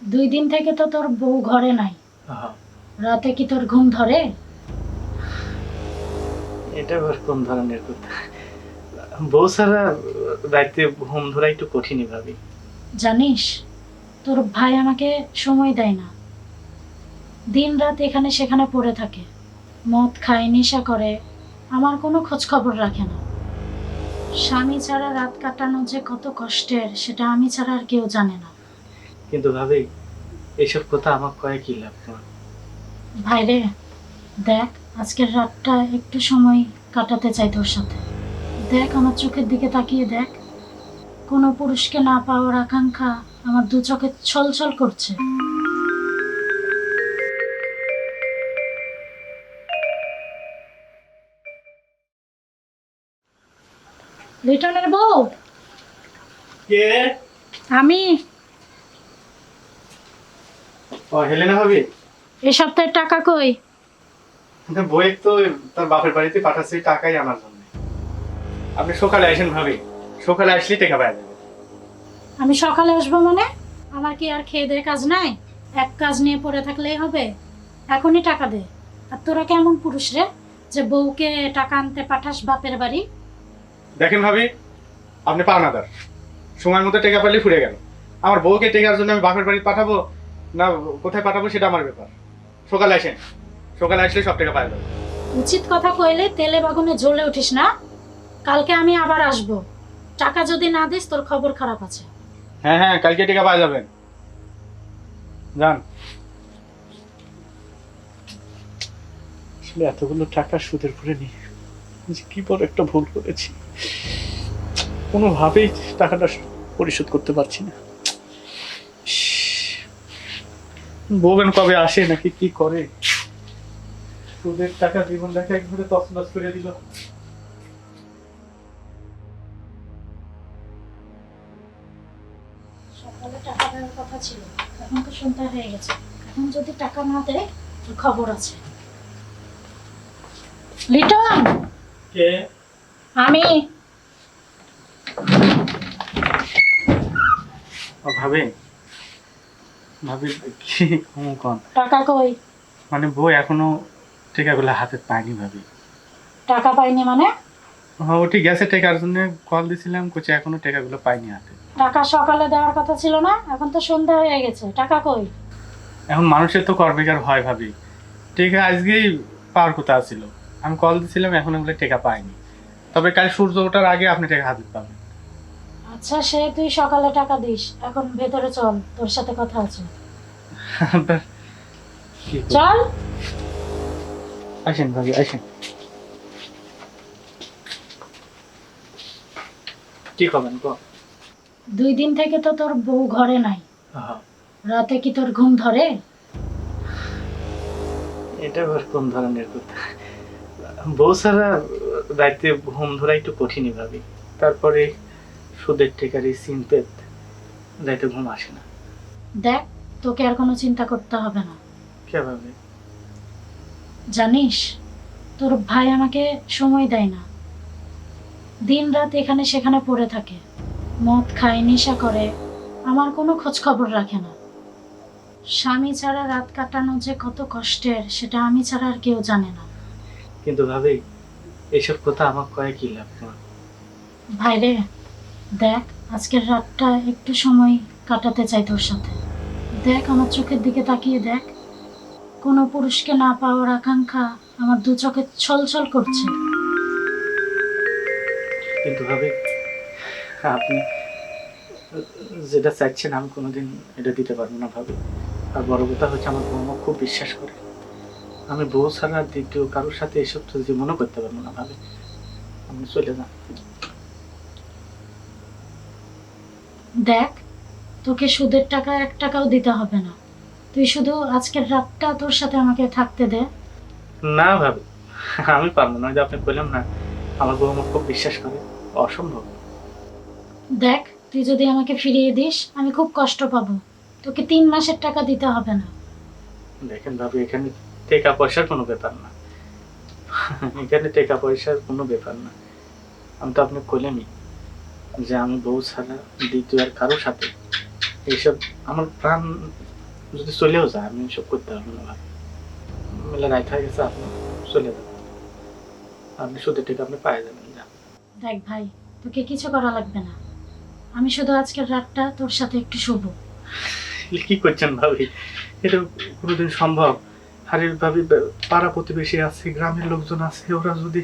দুই দিন থেকে তো তোর বউ ঘরে নাই। রাতে কি তোর ঘুম ধরে? এটা আবার কোন ধরনের কথা? বউ ছাড়া রাইতে ঘুম ধরা একটু কঠিনই ভাবি। জানিস তোর ভাই আমাকে সময় দেয় না। দিন রাত এখানে সেখানে পড়ে থাকে। মদ খায় নেশা করে আমার কোনো খোঁজ খবর রাখে না। স্বামী ছাড়া রাত কাটানো যে কত কষ্টের সেটা আমি ছাড়া আর কেউ জানে না। কিন্তু ভাবি এসব কথা আমার কয়ে কি লাভ তোমার? ভাইরে দেখ আজকের রাতটা একটু সময় কাটাতে চাই তোর সাথে। দেখ আমার চোখের দিকে তাকিয়ে দেখ। কোনো পুরুষকে না পাওয়ার আকাঙ্ক্ষা আমার দু চোখে ছলছল করছে। লিটনের বউ? কে? আমি? ও হেলেনা ভাবি? এ সপ্তাহের টাকা কই? বই তো তার বাপের বাড়িতে পাঠাচ্ছে টাকাই আমার জন্য। আপনি সকালে আসেন ভাবি। সকালে আসলেই টাকা পাওয়া যাবে। আমি সকালে আসব মানে? আমার কি আর খেয়ে দিয়ে কাজ নাই? এক কাজ নিয়ে পড়ে থাকলেই হবে। এখনই টাকা দে। আর তোরা কেমন পুরুষ রে? যে বউকে টাকা আনতে পাঠাস বাপের বাড়ি? দেখেন ভাবি আপনি পাওনাদার। সময় মতো টাকা পেলে ফুরে গেল। আমার বউকে টেকার জন্য আমি বাপের বাড়ি পাঠাবো না কোথায় পাঠাবো সেটা আমার ব্যাপার। সকালে আসেন। সকালে আসলে সব টাকা পাওয়া যাবে। উচিত কথা কইলে তেলে বাগুনে জ্বলে উঠিস না। কালকে আমি আবার আসব। টাকা যদি না দিস তোর খবর খারাপ আছে। হ্যাঁ হ্যাঁ কালকে টাকা পাওয়া যাবেন যান। আসলে এতগুলো টাকা সুদের করে নি কি বড় একটা ভুল করেছি। কোনোভাবেই টাকাটা পরিশোধ করতে পারছি না। বউবেন কবে আসে নাকি কি করে? সুদের টাকা জীবনটাকে একবারে তছনছ করে দিল। সকালে টাকা দেওয়ার কথা ছিল এখন তো সন্ধ্যা হয়ে গেছে। এখন যদি টাকা না দেয় খবর আছে? লিটন! কে? আমি। ভাবে? ভাবি কি কন। টাকা কই? মানে বই এখনও টিকাগুলো হাতে পায়নি ভাবি। টাকা পাইনি মানে? হ্যাঁ ওটি গেছে টেকার জন্য কল দিছিলাম কোচে এখনও টেকাগুলো পাইনি হাতে। টাকা সকালে দেওয়ার কথা ছিল না এখন তো সন্ধ্যা হয়ে গেছে টাকা কই? এখন মানুষের তো করবেকার হয় ভাবি। টেকা আজকেই পাওয়ার কথা ছিল। আমি কল দিছিলাম এখন এগুলো টেকা পাইনি তবে কাল সূর্য ওঠার আগে আপনি টেকা হাতে পাবেন। আচ্ছা সে তুই সকালে টাকা দিস। এখন ভেতরে চল তোর সাথে কথা আছে? চল। আসেন ভাবি আসেন। কি করবেন কো দুই দিন থেকে তো তোর বউ ঘরে নাই। রাতে কি তোর ঘুম ধরে? এটা আবার কোন ধরনের কথা? বউ ছাড়া রাইতে ঘুম ধরা একটু কঠিনই ভাবি। তারপরে সুদের টেকারি সিনপেত রাইতে ঘুম আসে না। দেখ তোকে আর কোনো চিন্তা করতে হবে না। কে ভাবে জানিস তোর ভাই আমাকে সময় দেয় না। দিন রাত এখানে সেখানে পড়ে থাকে। মদ খায় নেশা করে। আমার কোনো খোঁজ খবর রাখে না। স্বামী ছাড়া রাত কাটানো যে কত কষ্টের সেটা আমি ছাড়া আর কেউ জানে না। কিন্তু ভাবি এসব কথা আমার কয়ে কি লাভ ভাইরে দেখ, আজকের রাতটা একটু সময় কাটাতে চাই তোর সাথে। দেখ, আমার চোখের দিকে তাকিয়ে দেখ। কোনো পুরুষকে না পাওয়ার আকাঙ্ক্ষা আমার দু চোখে ছলছল করছে। কিন্তু ভাবি, আপনি যেটা চাইছেন আমি কোনোদিন এটা দিতে পারব না ভাবি। আর বড় কথা হচ্ছে আমার বউ খুব বিশ্বাস করে। আমি বউ ছাড়া দ্বিতীয় কারোর সাথে এসব তো জীবনও করতে পারব না ভাবে। আপনি চলে যান। দেখ তোকে সুদের টাকা এক টাকাও দিতে হবে না। তুই শুধু আজকের রাতটা তোর সাথে আমাকে থাকতে দে। না ভাবি আমি পারব না যে আপনি বললাম না আমার বউ আমাকে খুব বিশ্বাস করে অসম্ভব। দেখ তুই যদি আমাকে ফিরিয়ে দিস আমি খুব কষ্ট পাবো। তোকে তিন মাসের টাকা দিতে হবে না। দেখেন ভাবি এখানে টাকা পয়সার কোনো ব্যাপার না। এখানে টাকা পয়সার কোনো ব্যাপার না। আমি তো আপনি কইলেনই যে আমি বউ ছাড়া দ্বিতীয় আর কারোর সাথে এইসব আমার প্রাণ যদি চলেও যায় আমি এসব করতে পারব না ভাবি মেলা রাইট হয়ে গেছে আপনি চলে যান। আপনি সুদের টাকা আপনি পায়ে যাবেন যান। দেখ ভাই তোকে কিছু করা লাগবে না। আমি শুধু আজকের রাতটা তোর সাথে একটু শুভ। কি করছেন ভাবি? এটা কোনোদিন সম্ভব। আরে ভাবি পাড়া প্রতিবেশী আছে গ্রামের লোকজন আছে ওরা যদি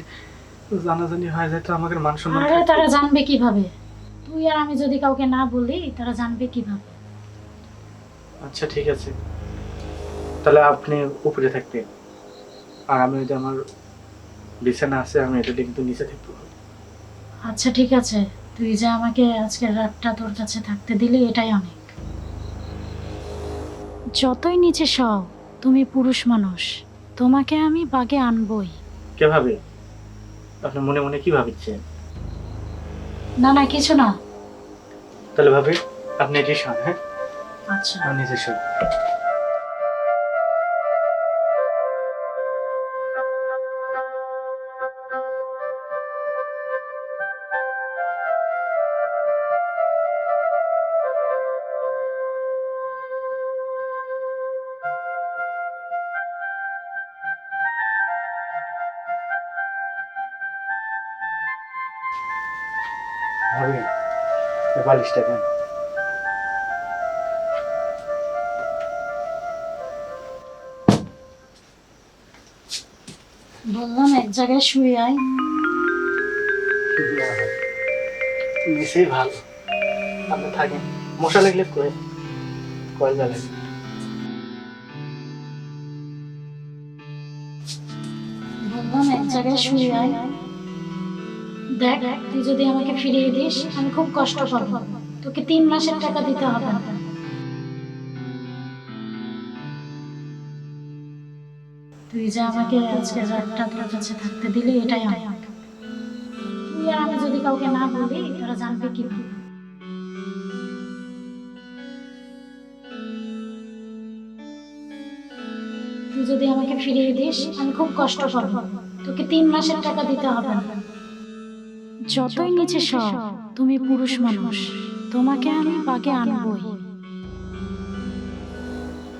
জানাজানি হয়ে যায় তো আমাদের মান সম্মান আরে তারা জানবে কীভাবে? তুই আর আমি যদি কাউকে না বলি তারা জানবে কীভাবে? আচ্ছা ঠিক আছে। তাহলে আপনি উপরে থাকবেন। আর আমি ওই যে আমার বিছানা আছে আমি এটা কিন্তু নিচে থাকব। আচ্ছা ঠিক আছে। তুই যে আমাকে আজকের রাতটা তোর কাছে থাকতে দিলি এটাই অনেক। যতই নিচে সও তুমি পুরুষ মানুষ। তোমাকে আমি বাগে আনবই। কীভাবে? আপনি মনে মনে কি ভাবছেন? না না কিছু না। তাহলে ভাবি আপনি এটি শোন হ্যাঁ? আচ্ছা। আপনি নিজে শোন। ভাবি বালিশটা দেন। বললাম এক জায়গায় শুয়ে আয়। নিচেই ভালো। আপনি থাকেন। মশা লাগলে কয়ে কয়ে জ্বালেন বললাম এক জায়গায় শুয়ে আয়। দেখ, তুই যদি আমাকে ফিরিয়ে দিস, আমি খুব কষ্ট পাবো। তোকে তিন মাসের টাকা দিতে হবে। তুই যে আমাকে আজকে রাতটা কাছে থাকতে দিলি, এটাই অনেক তুই আর আমি যদি কাউকে না বলি, তারা জানবে কীভাবে তুই যদি আমাকে ফিরিয়ে দিস, আমি খুব কষ্ট পাবো। তোকে তিন মাসের টাকা দিতে হবে। না যতই নিচে সব তুমি পুরুষ মানুষ, তোমাকে আমি বাগে আনবই।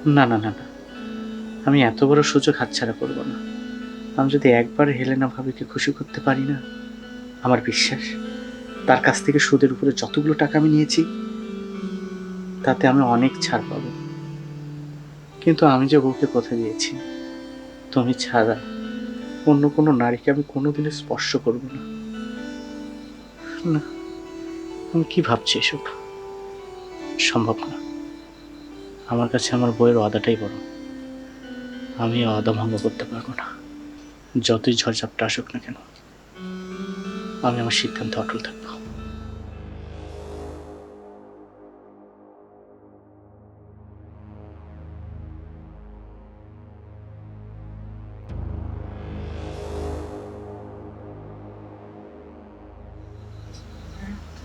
না না না না। আমি এত বড় সুযোগ হাতছাড়া করব না। আমি যদি একবার হেলেনা ভাবিকে খুশি করতে পারি না, আমার বিশ্বাস, তার কাছ থেকে সুদের উপরে যতগুলো টাকা আমি নিয়েছি, তাতে আমি অনেক ছাড় পাবো। কিন্তু আমি যে বউকে কথা দিয়েছি, তুমি ছাড়া অন্য কোনো নারীকে আমি কোনোদিনও স্পর্শ করব না। না। আমি কি ভাবছি এসব? সম্ভব না। আমার কাছে আমার বইয়ের অদাটাই বড়। আমি অদা ভঙ্গ করতে পারব না। যতই ঝড়ঝাপটা আসুক না কেন, আমি আমার সিদ্ধান্তে অটল থাকব।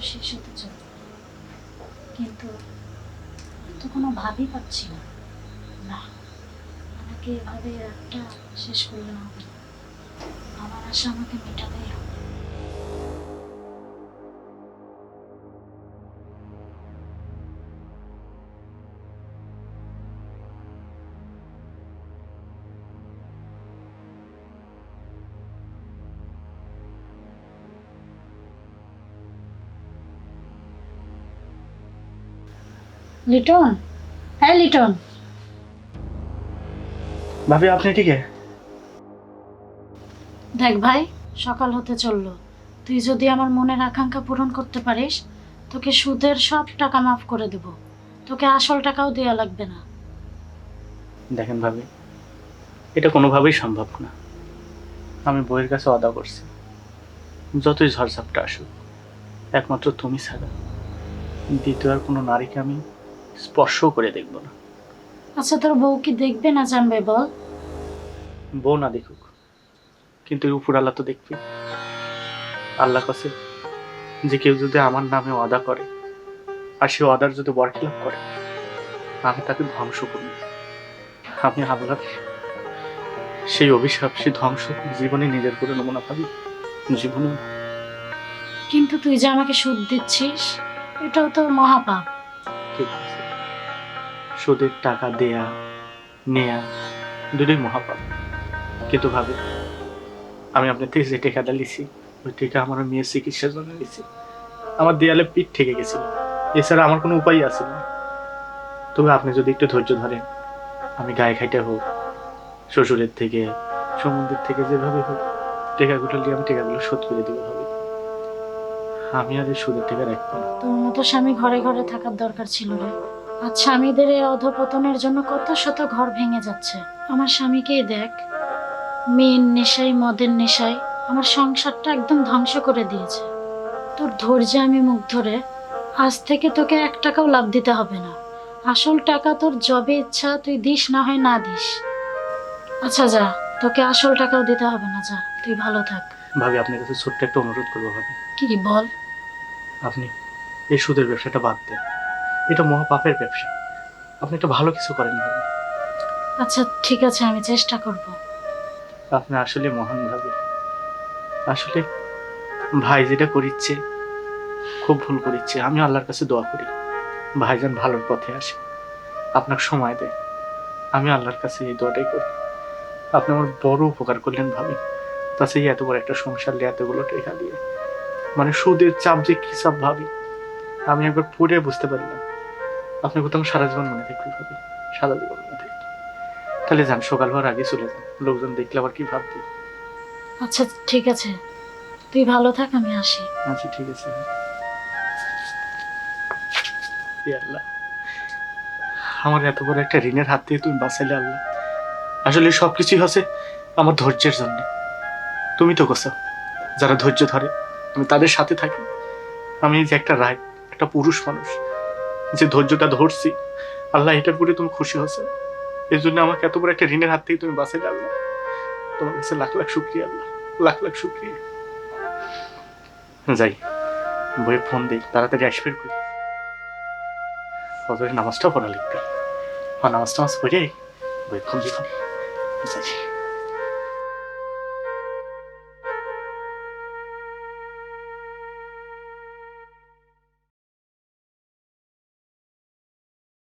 শেষ হতে চলে কিন্তু তো কোনো ভাবই পাচ্ছি না। না, আমাকে এভাবে একটা শেষ করলে হবে আমার আশা আমাকে মেটাতেই লিটন? হ্যাঁ লিটন। ভাবি আপনি ঠিক দেখ ভাই সকাল হতে চলল। তুই যদি আমার মনের আকাঙ্ক্ষা পূরণ করতে পারিস তোকে সুদের সব টাকা মাফ করে দেব। তোকে আসল টাকাও দেওয়া লাগবে না। দেখেন ভাবি এটা কোনোভাবেই সম্ভব না। আমি বইয়ের কাছে অদা করছি যতই ঝড়ঝাপটা আসুক একমাত্র তুমি ছাড়া। দ্বিতীয় আর কোনো নারীকে আমি স্পর্শও করে দেখব না। আচ্ছা তোর বউ কি দেখবে না জানবে বল? বউ না দেখুক কিন্তু এই উপর আল্লাহ তো দেখবে। আল্লাহ কাছে যে কেউ যদি আমার নামে অদা করে আর সে অদার যদি বরখিলাপ করে আমি তাকে ধ্বংস করি আমি আল্লাহ সেই অভিশাপ সেই ধ্বংস জীবনে নিজের করে নেব না ভাবি জীবনে কিন্তু তুই যে আমাকে সুদ দিচ্ছিস এটাও তো মহাপাপ। ঠিক। আছে সুদের টাকা দেয়া, নেয়া দুটোই মহাপাপ। কিন্তু ভাবে, আমি আপনার থেকে যে টেকাটা লিছি ওই টেকা আমার মেয়ের চিকিৎসার জন্য লিছি আমার দেয়ালে পিঠ ঠেকে গেছিল। এছাড়া আমার কোনো উপায় আছে না। তবে আপনি যদি একটু ধৈর্য ধরেন, আমি গায়ে খাইতে হোক, শ্বশুরের থেকে, সমুদ্রের থেকে যেভাবে হোক, টেকাগুলো নিয়ে আমি টেকাগুলো শোধ করে দেবো ভাবি। আমি আর এই সুদের টাকা রাখব না তোর মতো স্বামী ঘরে ঘরে থাকার দরকার ছিল রে। আজ স্বামীদের এই অধপতনের জন্য কত শত ঘর ভেঙে যাচ্ছে। আমার স্বামীকেই দেখ মেয়ের নেশায় মদের নেশায় আমার সংসারটা একদম ধ্বংস করে দিয়েছে। তোর ধৈর্যে আমি মুখ ধরে আজ থেকে তোকে এক টাকাও লাভ দিতে হবে না। আসল টাকা তোর জবে ইচ্ছা তুই দিস না হয় না দিস। আচ্ছা যা তোকে আসল টাকাও দিতে হবে না যা তুই ভালো থাক। ভাবি আপনার কাছে ছোট্ট একটা অনুরোধ করব ভাবি। কি বল। আপনি এই সুদের ব্যবসাটা বাদ দেন। এটা মহা পাপের ব্যবসা। আপনি একটা ভালো কিছু করেন ভাবি। আচ্ছা ঠিক আছে আমি চেষ্টা করব। আপনি আসলে মহান ভাবে। আসলে ভাই যেটা করিচ্ছে খুব ভুল করিচ্ছে। আমি আল্লাহর কাছে দোয়া করি। ভাইজান ভালোর পথে আসে। আপনাকে সময় দেয়। আমি আল্লাহর কাছে এই দোয়াটাই করি। আপনি আমার বড় উপকার করলেন ভাবি। তাছাড়া এত বড় একটা সংসার নিয়ে এতগুলো টেকা দিয়ে। মানে সুদের চাপ যে কি চাপ ভাবি আমি একবার পড়ে বুঝতে পারি না আপনি কোথাও সারা জীবন মনে থাকবে ভাবি। সারা জীবন মনে থাকবে। তাহলে যান সকাল হওয়ার আগে চলে যান। লোকজন দেখলে আবার কি ভাববে? আচ্ছা ঠিক আছে। তুই ভালো থাক আমি আসি। আচ্ছা ঠিক আছে। আল্লাহ আমার এত বড় একটা ঋণের হাত থেকে তুমি বাঁচাইলে আল্লাহ। আসলে সব কিছুই হচ্ছে আমার ধৈর্যের জন্য। তুমি তো কোসো যারা ধৈর্য ধরে আমি তাদের সাথে থাকি। আমি যে একটা রায় একটা পুরুষ মানুষ যে ধৈর্যটা ধরছি, আল্লাহ এটার উপরে তুমি খুশি হয়েছে। এর জন্য আমাকে এত বড় একটা ঋণের হাত থেকে তুমি বাঁচাইলে আল্লাহ। তোমার কাছে লাখ লাখ শুক্রিয়া আল্লাহ। লাখ লাখ শুক্রিয়া। যাই, বইয়ে ফোন দিই, তাড়াতাড়ি আসবে কই ফজরের নামাজটাও পড়া লিখবে আর নামাজ টামাজ পড়ে বই ফোন দিই যাই।